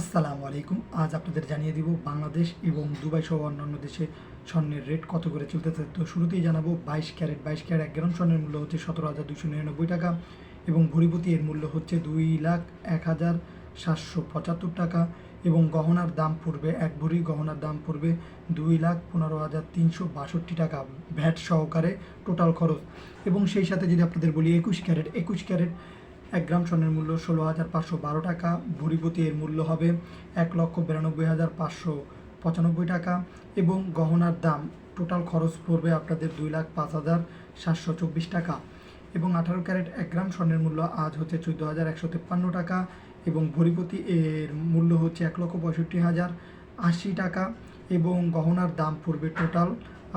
আসসালামু আলাইকুম। আজ আপনাদের জানিয়ে দিব বাংলাদেশ এবং দুবাই সহ অন্যান্য দেশে স্বর্ণের রেট কত করে চলতেছে। তো শুরুতেই জানাব বাইশ ক্যারেট। বাইশ ক্যারেট এক গ্রাম স্বর্ণের মূল্য হচ্ছে সতেরো হাজার দুশো নিরানব্বই টাকা এবং ভরিপতি এর মূল্য হচ্ছে দুই লাখ এক হাজার সাতশো পঁচাত্তর টাকা এবং গহনার দাম পড়বে, এক ভরি গহনার দাম পড়বে দুই লাখ পনেরো হাজার তিনশো বাষট্টি টাকা ভ্যাট সহকারে টোটাল খরচ। এবং সেই সাথে যদি আপনাদের বলি একুশ ক্যারেট একুশ ক্যারেট এক গ্রাম স্বর্ণের মূল্য ষোলো হাজার পাঁচশো বারো টাকা, ভরিপতি এর মূল্য হবে এক লক্ষ বিরানব্বই হাজার পাঁচশো পঁচানব্বই টাকা এবং গহনার দাম টোটাল খরচ পড়বে আপনাদের দুই লাখ পাঁচ হাজার সাতশো চব্বিশ টাকা এবং আঠারো ক্যারেট এক গ্রাম স্বর্ণের মূল্য আজ হচ্ছে চোদ্দ হাজার একশো তেপ্পান্ন টাকা এবং ভরিপতি এর মূল্য হচ্ছে এক লক্ষ পঁয়ষট্টি হাজার আশি টাকা এবং গহনার দাম পড়বে টোটাল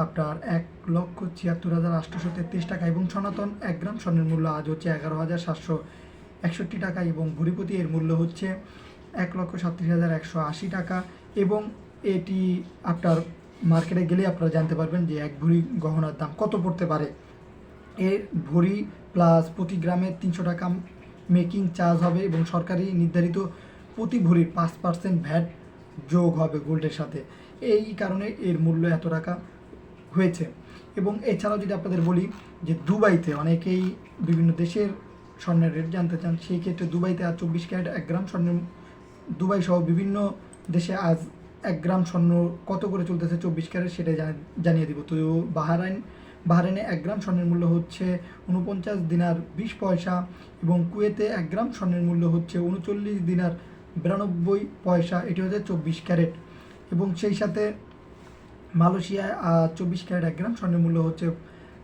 আপনার এক লক্ষ ছিয়াত্তর হাজার আটশোশো তেত্রিশ টাকা এবং সনাতন এক গ্রাম স্বর্ণের মূল্য আজ হচ্ছে এগারো হাজার সাতশো একষট্টি টাকা এবং ভরিপতি এর মূল্য হচ্ছে এক লক্ষ সাতত্রিশ হাজার একশো আশি টাকা এবং এটি আপনার মার্কেটে গেলে আপনারা জানতে পারবেন যে এক ভরি গহনার দাম কত পড়তে পারে। এর ভরি প্লাস প্রতি গ্রামে তিনশো টাকা মেকিং চার্জ হবে এবং সরকারি নির্ধারিত প্রতি ভরির পাঁচ পার্সেন্ট ভ্যাট যোগ হবে গোল্ডের সাথে। এই কারণে এর মূল্য এত টাকা হয়েছে। এবং এছাড়াও যদি আপনাদের বলি যে দুবাইতে অনেকেই বিভিন্ন দেশের স্বর্ণের রেট জানতে চান, সেই ক্ষেত্রে দুবাইতে আজ চব্বিশ ক্যারেট এক গ্রাম স্বর্ণের দুবাই সহ বিভিন্ন দেশে আজ এক গ্রাম স্বর্ণ কত করে চলতেছে চব্বিশ ক্যারেট জানা- জানিয়ে দিব। তো বাহারাইন, বাহারাইনে এক গ্রাম স্বর্ণের মূল্য হচ্ছে উনপঞ্চাশ দিনার বিশ পয়সা এবং কুয়েতে এক গ্রাম স্বর্ণের মূল্য হচ্ছে উনচল্লিশ দিনার বিরানব্বই পয়সা, এটি হচ্ছে চব্বিশ ক্যারেট। এবং সেই সাথে মালয়েশিয়ায় চব্বিশ ক্যারেট এক গ্রাম স্বর্ণের মূল্য হচ্ছে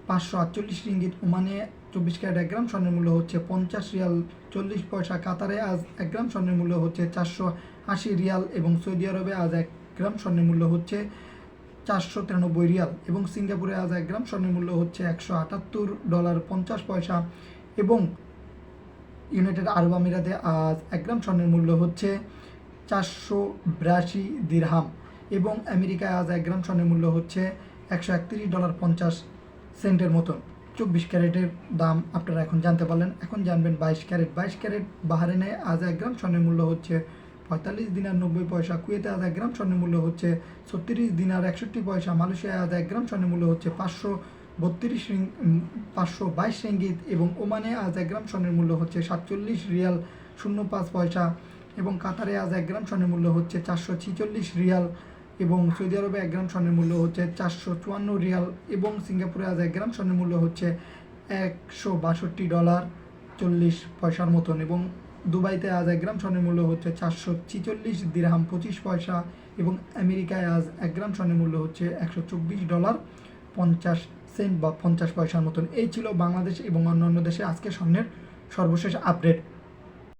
পাঁচশো আটচল্লিশ রিঙ্গিত, ওমানে চব্বিশ ক্যারেট এক গ্রাম, স্বর্ণের মূল্য হচ্ছে পঞ্চাশ রিয়াল চল্লিশ পয়সা। কাতারে আজ এক গ্রাম, স্বর্ণের মূল্য হচ্ছে চারশো আশি রিয়াল এবং সৌদি আরবে আজ এক গ্রাম, স্বর্ণের মূল্য হচ্ছে চারশো তিরানব্বই রিয়াল এবং সিঙ্গাপুরে আজ এক গ্রাম, স্বর্ণের মূল্য হচ্ছে একশো আটাত্তর ডলার পঞ্চাশ পয়সা এবং ইউনাইটেড আরব আমিরাতে আজ এক গ্রাম, স্বর্ণের মূল্য হচ্ছে চারশো বিরাশি দিরহাম এবং আমেরিকায় আজ এক গ্রাম, স্বর্ণের মূল্য হচ্ছে একশো একত্রিশ ডলার পঞ্চাশ সেন্টের মতন। চব্বিশ ক্যারেটের দাম আপনারা এখন জানতে পারলেন। এখন জানবেন বাইশ ক্যারেট। বাইশ ক্যারেট বাহারেনে আজ এক গ্রাম, স্বর্ণের মূল্য হচ্ছে পঁয়তাল্লিশ দিনার নব্বই পয়সা। কুয়েতে আজ এক গ্রাম, স্বর্ণের মূল্য হচ্ছে ছত্রিশ দিনার একষট্টি পয়সা। মালয়েশিয়ায় আজ এক গ্রাম, স্বর্ণের মূল্য হচ্ছে পাঁচশো বত্রিশ রিং পাঁচশো বাইশ রিঙ্গিত এবং ওমানে আজ এক গ্রাম, স্বর্ণের মূল্য হচ্ছে সাতচল্লিশ রিয়াল শূন্য পাঁচ পয়সা এবং কাতারে আজ এক গ্রাম, স্বর্ণের মূল্য হচ্ছে চারশো ছিচল্লিশ রিয়াল এবং সৌদি আরবে এক গ্রাম স্বর্ণের মূল্য হচ্ছে চারশো চুয়ান্ন রিয়াল এবং সিঙ্গাপুরে আজ এক গ্রাম স্বর্ণের মূল্য হচ্ছে একশো বাষট্টি ডলার চল্লিশ পয়সার মতন এবং দুবাইতে আজ এক গ্রাম স্বর্ণের মূল্য হচ্ছে চারশো ছিচল্লিশ দিরহাম পঁচিশ পয়সা এবং আমেরিকায় আজ এক গ্রাম স্বর্ণের মূল্য হচ্ছে একশো চব্বিশ ডলার পঞ্চাশ সেন্ট বা পঞ্চাশ পয়সার মতন। এই ছিল বাংলাদেশ এবং অন্যান্য দেশে আজকে স্বর্ণের সর্বশেষ আপডেট।